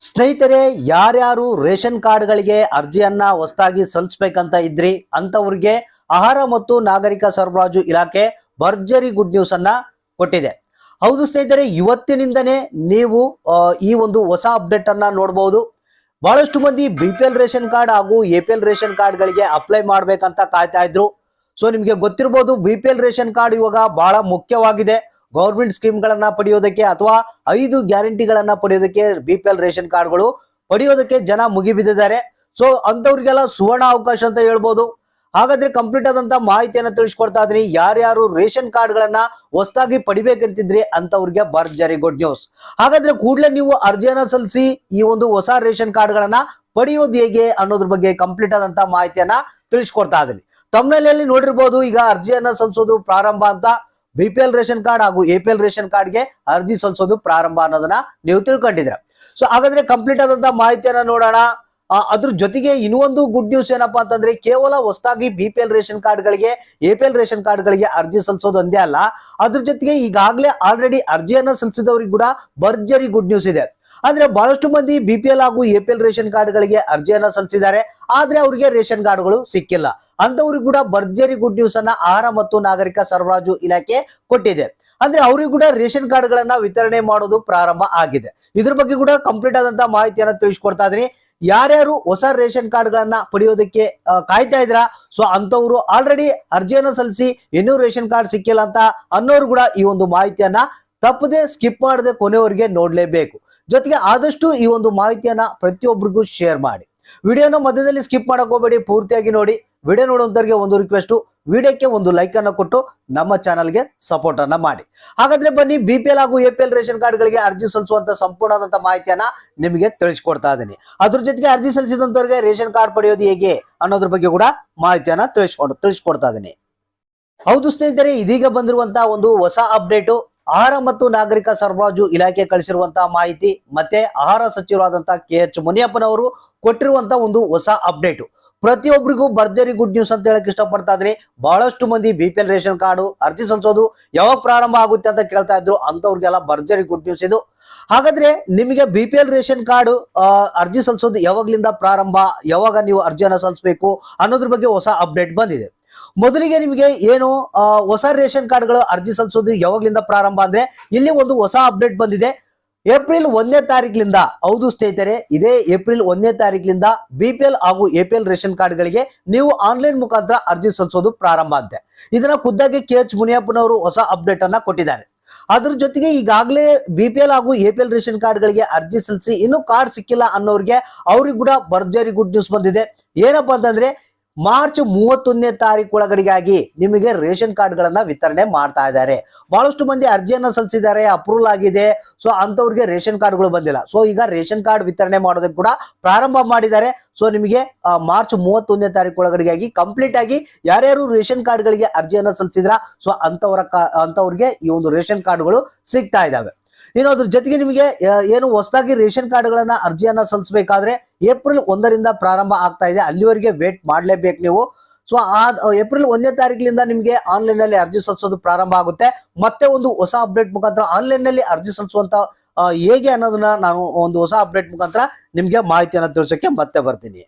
ಸ್ನೇಹಿತರೆ, ಯಾರ್ಯಾರು ರೇಷನ್ ಕಾರ್ಡ್ಗಳಿಗೆ ಅರ್ಜಿಯನ್ನ ಹೊಸದಾಗಿ ಸಲ್ಲಿಸ್ಬೇಕಂತ ಇದ್ರಿ ಅಂತವ್ರಿಗೆ ಆಹಾರ ಮತ್ತು ನಾಗರಿಕ ಸರಬರಾಜು ಇಲಾಖೆ ಭರ್ಜರಿ ಗುಡ್ ನ್ಯೂಸ್ ಅನ್ನ ಕೊಟ್ಟಿದೆ. ಹೌದು ಸ್ನೇಹಿತರೆ, ಇವತ್ತಿನಿಂದನೇ ನೀವು ಈ ಒಂದು ಹೊಸ ಅಪ್ಡೇಟ್ ಅನ್ನ ನೋಡಬಹುದು ಬಹಳಷ್ಟು ಮಂದಿ ಬಿ ರೇಷನ್ ಕಾರ್ಡ್ ಹಾಗೂ ಎ ಪಿ ಎಲ್ ರೇಷನ್ ಕಾರ್ಡ್ಗಳಿಗೆ ಅಪ್ಲೈ ಮಾಡ್ಬೇಕಂತ ಕಾಯ್ತಾ ಇದ್ರು. ಸೊ, ನಿಮಗೆ ಗೊತ್ತಿರಬಹುದು ಬಿ ರೇಷನ್ ಕಾರ್ಡ್ ಇವಾಗ ಬಹಳ ಮುಖ್ಯವಾಗಿದೆ. ಗೌರ್ಮೆಂಟ್ ಸ್ಕೀಮ್ಗಳನ್ನ ಪಡೆಯೋದಕ್ಕೆ ಅಥವಾ ಐದು ಗ್ಯಾರಂಟಿಗಳನ್ನ ಪಡೆಯೋದಕ್ಕೆ ಬಿ ಪಿ ಎಲ್ ರೇಷನ್ ಕಾರ್ಡ್ಗಳು ಪಡೆಯೋದಕ್ಕೆ ಜನ ಮುಗಿಬಿದ್ದಿದ್ದಾರೆ. ಸೊ ಅಂತವ್ರಿಗೆಲ್ಲ ಸುವರ್ಣ ಅವಕಾಶ ಅಂತ ಹೇಳ್ಬೋದು. ಹಾಗಾದ್ರೆ ಕಂಪ್ಲೀಟ್ ಆದಂತ ಮಾಹಿತಿಯನ್ನ ತಿಳಿಸ್ಕೊಡ್ತಾ ಇದೀನಿ ಯಾರ್ಯಾರು ರೇಷನ್ ಕಾರ್ಡ್ಗಳನ್ನ ಹೊಸದಾಗಿ ಪಡಿಬೇಕಂತಿದ್ರಿ ಅಂತವ್ರಿಗೆ ಜಾರಿ ಗುಡ್ ನ್ಯೂಸ್. ಹಾಗಾದ್ರೆ ಕೂಡಲೇ ನೀವು ಅರ್ಜಿಯನ್ನ ಸಲ್ಲಿಸಿ ಈ ಒಂದು ಹೊಸ ರೇಷನ್ ಕಾರ್ಡ್ಗಳನ್ನ ಪಡೆಯೋದು ಹೇಗೆ ಅನ್ನೋದ್ರ ಬಗ್ಗೆ ಕಂಪ್ಲೀಟ್ ಆದಂತ ಮಾಹಿತಿಯನ್ನ ತಿಳಿಸ್ಕೊಡ್ತಾ ಇದೀನಿ ತಮ್ಮಲ್ಲಿ ನೋಡಿರ್ಬೋದು, ಈಗ ಅರ್ಜಿಯನ್ನ ಸಲ್ಲಿಸೋದು ಪ್ರಾರಂಭ ಅಂತ. B P L ration card ಹಾಗೂ ಎಪಿಎಲ್ ರೇಷನ್ ಕಾರ್ಡ್ ಕಾರ್ಡ್ಗೆ ಅರ್ಜಿ ಸಲ್ಲಿಸೋದು ಪ್ರಾರಂಭ ಅನ್ನೋದನ್ನ ನೀವು ತಿಳ್ಕೊಂಡಿದ್ರ ಸೊ ಹಾಗಾದ್ರೆ ಕಂಪ್ಲೀಟ್ ಆದಂತ ಮಾಹಿತಿಯನ್ನ ನೋಡೋಣ. ಅದ್ರ ಜೊತೆಗೆ ಇನ್ನೊಂದು ಗುಡ್ ನ್ಯೂಸ್ ಏನಪ್ಪಾ ಅಂತಂದ್ರೆ ಕೇವಲ ಹೊಸದಾಗಿ ಬಿಪಿಎಲ್ ರೇಷನ್ ಕಾರ್ಡ್ಗಳಿಗೆ ಗಳಿಗೆ ಪಿ ರೇಷನ್ ರೇಷನ್ ಕಾರ್ಡ್ಗಳಿಗೆ ಅರ್ಜಿ ಸಲ್ಲಿಸೋದು ಒಂದೇ ಅಲ್ಲ, ಅದ್ರ ಜೊತೆಗೆ ಈಗಾಗಲೇ ಆಲ್ರೆಡಿ ಅರ್ಜಿಯನ್ನ ಸಲ್ಲಿಸಿದವ್ರಿಗೆ ಕೂಡ ಭರ್ಜರಿ ಗುಡ್ ನ್ಯೂಸ್ ಇದೆ. ಅಂದ್ರೆ ಬಹಳಷ್ಟು ಮಂದಿ ಬಿಪಿಎಲ್ ಹಾಗೂ ಎಪಿಎಲ್ ರೇಷನ್ ಕಾರ್ಡ್ ಕಾರ್ಡ್ಗಳಿಗೆ ಅರ್ಜಿಯನ್ನ ಸಲ್ಲಿಸಿದ್ದಾರೆ, ಆದ್ರೆ ಅವರಿಗೆ ರೇಷನ್ ಕಾರ್ಡ್ಗಳು ಸಿಕ್ಕಿಲ್ಲ. ಅಂತವ್ರಿಗೆ ಕೂಡ ಭರ್ಜರಿ ಗುಡ್ ನ್ಯೂಸ್ ಅನ್ನ ಆಹಾರ ಮತ್ತು ನಾಗರಿಕ ಸರಬರಾಜು ಇಲಾಖೆ ಕೊಟ್ಟಿದೆ. ಅಂದ್ರೆ ಅವ್ರಿಗೂ ಕೂಡ ರೇಷನ್ ಕಾರ್ಡ್ ಗಳನ್ನ ವಿತರಣೆ ಮಾಡೋದು ಪ್ರಾರಂಭ ಆಗಿದೆ. ಇದ್ರ ಬಗ್ಗೆ ಕೂಡ ಕಂಪ್ಲೀಟ್ ಆದಂತ ಮಾಹಿತಿಯನ್ನ ತಿಳಿಸ್ಕೊಡ್ತಾ ಇದೀನಿ ಯಾರ್ಯಾರು ಹೊಸ ರೇಷನ್ ಕಾರ್ಡ್ಗಳನ್ನ ಪಡೆಯೋದಕ್ಕೆ ಆ, ಕಾಯ್ತಾ ಇದ್ರ ಸೊ ಅಂತವ್ರು ಆಲ್ರೆಡಿ ಅರ್ಜಿಯನ್ನ ಸಲ್ಲಿಸಿ ಇನ್ನೂ ರೇಷನ್ ಕಾರ್ಡ್ ಸಿಕ್ಕಿಲ್ಲ ಅಂತ ಅನ್ನೋರು ಕೂಡ ಈ ಒಂದು ಮಾಹಿತಿಯನ್ನ ತಪ್ಪದೆ ಸ್ಕಿಪ್ ಮಾಡದೆ ಕೊನೆಯವರಿಗೆ ನೋಡ್ಲೇಬೇಕು. ಜೊತೆಗೆ ಆದಷ್ಟು ಈ ಒಂದು ಮಾಹಿತಿಯನ್ನ ಪ್ರತಿಯೊಬ್ಬರಿಗೂ ಶೇರ್ ಮಾಡಿ. ವಿಡಿಯೋನ ಮಧ್ಯದಲ್ಲಿ ಸ್ಕಿಪ್ ಮಾಡಕ್ ಹೋಗ್ಬೇಡಿ ಪೂರ್ತಿಯಾಗಿ ನೋಡಿ. ವಿಡಿಯೋ ನೋಡುವಂತವ್ರಿಗೆ ಒಂದು ರಿಕ್ವೆಸ್ಟು ವಿಡಿಯೋಕ್ಕೆ ಒಂದು ಲೈಕ್ ಅನ್ನು ಕೊಟ್ಟು ನಮ್ಮ ಚಾನಲ್ಗೆ ಸಪೋರ್ಟ್ ಅನ್ನ ಮಾಡಿ. ಹಾಗಾದ್ರೆ ಬನ್ನಿ ಬಿ ಪಿ ಎಲ್ ಹಾಗೂ ಎ ಪಿ ಎಲ್ ರೇಷನ್ ಕಾರ್ಡ್ಗಳಿಗೆ ಅರ್ಜಿ ಸಲ್ಲಿಸುವಂತ ಸಂಪೂರ್ಣವಾದಂತ ಮಾಹಿತಿಯನ್ನ ನಿಮಗೆ ತಿಳಿಸ್ಕೊಡ್ತಾ ಇದ್ದೀನಿ. ಅದ್ರ ಜೊತೆಗೆ ಅರ್ಜಿ ಸಲ್ಲಿಸಿದಂತವ್ರಿಗೆ ರೇಷನ್ ಕಾರ್ಡ್ ಪಡೆಯೋದು ಹೇಗೆ ಅನ್ನೋದ್ರ ಬಗ್ಗೆ ಕೂಡ ಮಾಹಿತಿಯನ್ನ ತಿಳಿಸ್ಕೊಂಡು, ತಿಳಿಸ್ಕೊಡ್ತಾ ಇದ್ದೀನಿ. ಹೌದು ಸ್ನೇಹಿತರೆ, ಇದೀಗ ಬಂದಿರುವಂತಹ ಒಂದು ಹೊಸ ಅಪ್ಡೇಟು ಆಹಾರ ಮತ್ತು ನಾಗರಿಕ ಸರಬರಾಜು ಇಲಾಖೆ ಕಳಿಸಿರುವಂತಹ ಮಾಹಿತಿ, ಮತ್ತೆ ಆಹಾರ ಸಚಿವರಾದಂತಹ ಕೆ ಎಚ್ ಮುನಿಯಪ್ಪನವರು ಕೊಟ್ಟಿರುವಂತಹ ಒಂದು ಹೊಸ ಅಪ್ಡೇಟು. ಪ್ರತಿಯೊಬ್ಬರಿಗೂ ಭರ್ಜರಿ ಗುಡ್ ನ್ಯೂಸ್ ಅಂತ ಹೇಳಕ್ ಇಷ್ಟಪಡ್ತಾ ಇದ್ರಿ. ಬಹಳಷ್ಟು ಮಂದಿ ಬಿ ಪಿ ರೇಷನ್ ಕಾರ್ಡು ಅರ್ಜಿ ಸಲ್ಲಿಸೋದು ಯಾವಾಗ ಪ್ರಾರಂಭ ಆಗುತ್ತೆ ಅಂತ ಕೇಳ್ತಾ ಇದ್ರು. ಅಂತವ್ರಿಗೆಲ್ಲ ಭರ್ಜರಿ ಗುಡ್ ನ್ಯೂಸ್ ಇದು. ಹಾಗಾದ್ರೆ ನಿಮಗೆ B P L ration card ಅರ್ಜಿ ಸಲ್ಲಿಸೋದು ಯಾವಾಗ್ಲಿಂದ ಪ್ರಾರಂಭ, ಯಾವಾಗ ನೀವು ಅರ್ಜಿಯನ್ನು ಸಲ್ಲಿಸಬೇಕು ಅನ್ನೋದ್ರ ಬಗ್ಗೆ ಹೊಸ ಅಪ್ಡೇಟ್ ಬಂದಿದೆ. ಮೊದಲಿಗೆ ನಿಮಗೆ ಏನು ಹೊಸ ರೇಷನ್ ಕಾರ್ಡ್ಗಳು ಅರ್ಜಿ ಸಲ್ಲಿಸೋದು ಯಾವಾಗ್ಲಿಂದ ಪ್ರಾರಂಭ ಅಂದ್ರೆ ಇಲ್ಲಿ ಒಂದು ಹೊಸ ಅಪ್ಡೇಟ್ ಬಂದಿದೆ. ಏಪ್ರಿಲ್ ಒಂದನೇ ತಾರೀಕಿನಿಂದ ಹೌದು ಸ್ನೇಹಿತರೆ, ಇದೇ ಏಪ್ರಿಲ್ ಒಂದನೇ ತಾರೀಕಿನಿಂದ ಬಿ ಪಿ ಎಲ್ ಹಾಗೂ ಎ ಪಿ ಎಲ್ ರೇಷನ್ ಕಾರ್ಡ್ಗಳಿಗೆ ನೀವು ಆನ್ಲೈನ್ ಮುಖಾಂತರ ಅರ್ಜಿ ಸಲ್ಲಿಸೋದು ಪ್ರಾರಂಭ ಅಂತೆ ಇದನ್ನ ಖುದ್ದಾಗಿ ಕೆ ಎಚ್ ಮುನಿಯಪ್ಪನವರು ಹೊಸ ಅಪ್ಡೇಟ್ ಅನ್ನ ಕೊಟ್ಟಿದ್ದಾರೆ. ಅದ್ರ ಜೊತೆಗೆ ಈಗಾಗಲೇ ಬಿ ಪಿ ಎಲ್ ಹಾಗೂ ಎ ಪಿ ಎಲ್ ರೇಷನ್ ಕಾರ್ಡ್ಗಳಿಗೆ ಅರ್ಜಿ ಸಲ್ಲಿಸಿ ಇನ್ನೂ ಕಾರ್ಡ್ ಸಿಕ್ಕಿಲ್ಲ ಅನ್ನೋರಿಗೆ ಅವ್ರಿಗೆ ಕೂಡ ಭರ್ಜರಿ ಗುಡ್ ನ್ಯೂಸ್ ಬಂದಿದೆ. ಏನಪ್ಪಾ ಅಂತಂದ್ರೆ ಮಾರ್ಚ್ ಮೂವತ್ತೊಂದನೇ ತಾರೀಕು ಒಳಗಡೆಗಾಗಿ ನಿಮಗೆ ರೇಷನ್ ಕಾರ್ಡ್ಗಳನ್ನ ವಿತರಣೆ ಮಾಡ್ತಾ ಇದ್ದಾರೆ. ಬಹಳಷ್ಟು ಮಂದಿ ಅರ್ಜಿಯನ್ನು ಸಲ್ಲಿಸಿದ್ದಾರೆ, ಅಪ್ರೂವಲ್ ಆಗಿದೆ. ಸೊ ಅಂಥವ್ರಿಗೆ ರೇಷನ್ ಕಾರ್ಡ್ಗಳು ಬಂದಿಲ್ಲ. ಸೊ ಈಗ ರೇಷನ್ ಕಾರ್ಡ್ ವಿತರಣೆ ಮಾಡೋದಕ್ಕೆ ಕೂಡ ಪ್ರಾರಂಭ ಮಾಡಿದ್ದಾರೆ. ಸೊ ನಿಮಗೆ ಮಾರ್ಚ್ ಮೂವತ್ತೊಂದನೇ ತಾರೀಕು ಒಳಗಡೆಗಾಗಿ ಕಂಪ್ಲೀಟ್ ಆಗಿ ಯಾರ್ಯಾರು ರೇಷನ್ ಕಾರ್ಡ್ಗಳಿಗೆ ಅರ್ಜಿಯನ್ನು ಸಲ್ಲಿಸಿದ್ರ, ಸೊ ಅಂತವರ ಅಂಥವ್ರಿಗೆ ಅಂತವ್ರಿಗೆ ಈ ಒಂದು ರೇಷನ್ ಕಾರ್ಡ್ಗಳು ಸಿಗ್ತಾ ಇದಾವೆ ಇನ್ನು ಅದ್ರ ಜೊತೆಗೆ ನಿಮಗೆ ಏನು ಹೊಸದಾಗಿ ರೇಷನ್ ಕಾರ್ಡ್ಗಳನ್ನ ಅರ್ಜಿಯನ್ನ ಸಲ್ಲಿಸಬೇಕಾದ್ರೆ ಏಪ್ರಿಲ್ ಒಂದರಿಂದ ಪ್ರಾರಂಭ ಆಗ್ತಾ ಇದೆ. ಅಲ್ಲಿವರೆಗೆ ವೇಟ್ ಮಾಡಲೇಬೇಕು ನೀವು. ಸೊ ಆ, ಏಪ್ರಿಲ್ ಒಂದನೇ ತಾರೀಕಿನಿಂದ ನಿಮಗೆ ಆನ್ಲೈನ್ನಲ್ಲಿ ಅರ್ಜಿ ಸಲ್ಲಿಸೋದು ಪ್ರಾರಂಭ ಆಗುತ್ತೆ. ಮತ್ತೆ ಒಂದು ಹೊಸ ಅಪ್ಡೇಟ್ ಮುಖಾಂತರ ಆನ್ಲೈನ್ನಲ್ಲಿ ಅರ್ಜಿ ಸಲ್ಲಿಸುವಂತ ಹೇಗೆ ಅನ್ನೋದನ್ನ ನಾನು ಒಂದು ಹೊಸ ಅಪ್ಡೇಟ್ ಮುಖಾಂತರ ನಿಮಗೆ ಮಾಹಿತಿಯನ್ನು ತಿಳಿಸೋಕೆ ಮತ್ತೆ ಬರ್ತೀನಿ.